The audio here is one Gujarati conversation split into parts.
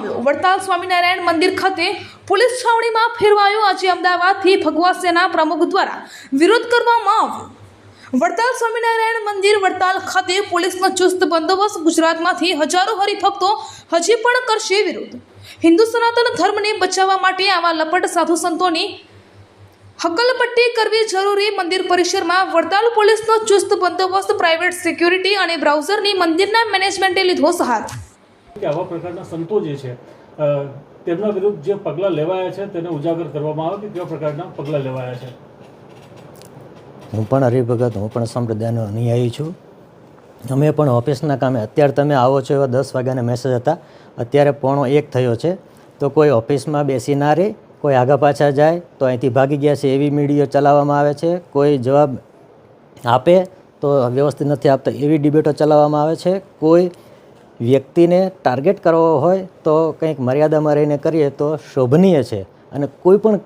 વડતાલ સ્વામિનારાયણ મંદિર ખાતે પોલીસ છાવણીમાં ફેરવાયો આજે અમદાવાદથી ભગવા સેના પ્રમુખ દ્વારા વિરોધ કરવામાં આવ્યો. વડતાલ સ્વામિનારાયણ મંદિર વડતાલ ખાતે પોલીસનો ચુસ્ત બંદોબસ્ત ગુજરાતમાંથી હજારો હરિભક્તો હજી પણ કરશે વિરોધ. હિન્દુ સનાતન ધર્મને બચાવવા માટે આવા લપટ સાધુ સંતોની હકલપટ્ટી કરવી જરૂરી મંદિર પરિસરમાં વડતાલ પોલીસનો ચુસ્ત બંદોબસ્ત, પ્રાઇવેટ સિક્યુરિટી અને બ્રાઉઝરની મંદિરના મેનેજમેન્ટે લીધો સહારો. કે આવા પ્રકારના સંતો જે છે તેમના વિરુદ્ધ જે પગલાં લેવાયા છે તેને ઉજાગર કરવામાં આવે કે કેવા પ્રકારના પગલાં લેવાયા છે? હું પણ હરિભગત, હું પણ સંપ્રદાયનો અનુયાયી છું. અમે પણ ઓફિસના કામે, અત્યારે તમે આવો છો એવા દસ વાગ્યાના મેસેજ હતા. અત્યારે પોણો એક થયો છે. તો કોઈ ઓફિસમાં બેસી ના રહે કોઈ આગા પાછા જાય, તો અહીંથી ભાગી ગયા છે એવી મીડિયો ચલાવવામાં આવે છે. કોઈ જવાબ આપે, તો વ્યવસ્થિત નથી આપતા એવી ડિબેટો ચલાવવામાં આવે છે. કોઈ વ્યક્તિને ટાર્ગેટ કરવો હોય તો કંઈક મર્યાદામાં રહીને કરીએ તો શોભનીય છે. અને કોઈ પણ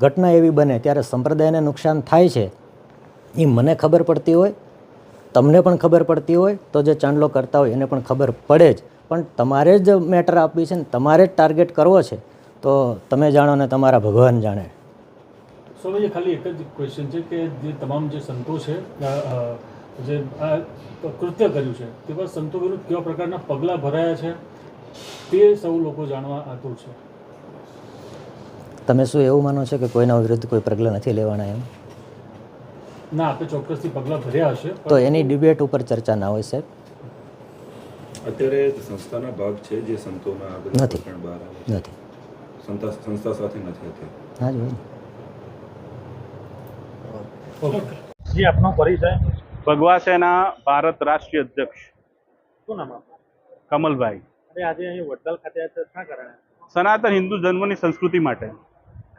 ઘટના એવી બને ત્યારે સંપ્રદાયને નુકસાન થાય છે, એ મને ખબર પડતી હોય, તમને પણ ખબર પડતી હોય, તો જે ચાંદલો કરતા હોય એને પણ ખબર પડે જ. પણ તમારે જ મેટર આપવી છે ને તમારે જ ટાર્ગેટ કરવો છે, તો તમે જાણો ને તમારા ભગવાન જાણે. સ્વામીજી, ખાલી એક જ ક્વેશ્ચન છે કે જે તમામ જે સંતો છે જે આ કૃત્ય કર્યું છે તે પર સંતો વિરુદ્ધ કેવા પ્રકારના પગલાં ભરાયા છે તે સૌ લોકો જાણવા આતુર છે. તમે શું એવું માનો છો કે કોઈના વિરુદ્ધ કોઈ પગલાં નથી લેવાના એમ? ના આપણે ચોક્કસથી પગલાં ભર્યા હશે તો એની ડિબેટ ઉપર ચર્ચા ના હોય સાહેબ? અત્યારે સંસ્થાના ભાગ છે જે સંતોના નથી. નથી. સંસ્થા સંસ્થા સાથે નથી અત્યારે. હા જ હોય જી આપનો પરિચય. ભગવા સેના ભારત રાષ્ટ્રીય અધ્યક્ષ. શું નામ કમલભાઈ. અરે આજે અહીં વડતાલ ખાતે શા કારણે? સનાતન હિન્દુ જન્મની સંસ્કૃતિ માટે.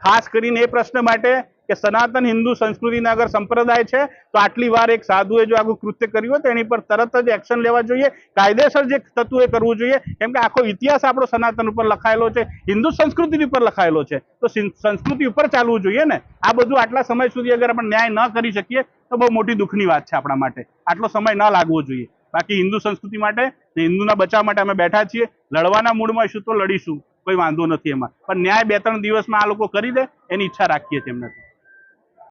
ખાસ કરીને એ પ્રશ્ન માટે કે સનાતન હિન્દુ સંસ્કૃતિના અગર સંપ્રદાય છે, તો આટલી વાર એક સાધુએ જો આવું કૃત્ય કર્યું હોય તો એની પર તરત જ એક્શન લેવા જોઈએ. કાયદેસર જે થતું એ કરવું જોઈએ, કેમ કે આખો ઇતિહાસ આપણો સનાતન ઉપર લખાયેલો છે, હિન્દુ સંસ્કૃતિ ઉપર લખાયેલો છે. તો સંસ્કૃતિ ઉપર ચાલવું જોઈએ ને? આ બધું આટલા સમય સુધી અગર આપણે ન્યાય ન કરી શકીએ, તો બહુ મોટી દુઃખની વાત છે આપણા માટે. આટલો સમય ન લાગવો જોઈએ. બાકી હિન્દુ સંસ્કૃતિ માટે હિન્દુના બચાવ માટે અમે બેઠા છીએ. લડવાના મૂડમાં છું તો લડીશું. કોઈ વાંધો નથી એમાં. પણ ન્યાય બે ત્રણ દિવસમાં આ લોકો કરી દે, એની ઈચ્છા રાખીએ છીએ એમનાથી